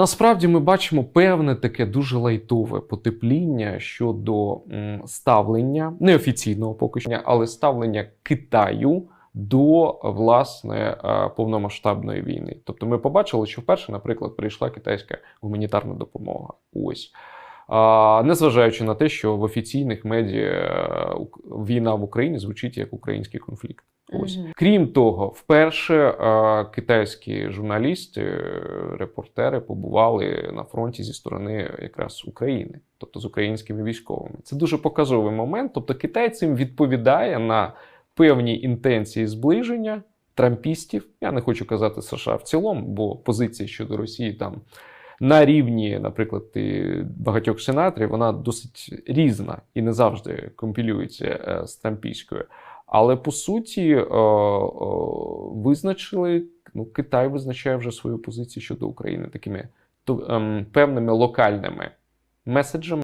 насправді ми бачимо певне таке дуже лайтове потепління щодо ставлення, неофіційного поки що, але ставлення Китаю до власне е, повномасштабної війни. Тобто ми побачили, що вперше, наприклад, прийшла китайська гуманітарна допомога. Ось. Незважаючи на те, що в офіційних медіа е, війна в Україні звучить як український конфлікт. Ось. Мгм. Крім того, вперше е, китайські журналісти, е, репортери побували на фронті зі сторони якраз України, тобто з українськими військовими. Це дуже показовий момент. Тобто Китай цим відповідає на певні інтенції зближення трампістів. Я не хочу казати США в цілому, бо позиція щодо Росії там. На рівні, наприклад, багатьох сенаторів, вона досить різна і не завжди компілюється е, з трампійською. Але по суті, е, е, визначили, ну, Китай визначає вже свою позицію щодо України такими ем, певними локальними меседжами.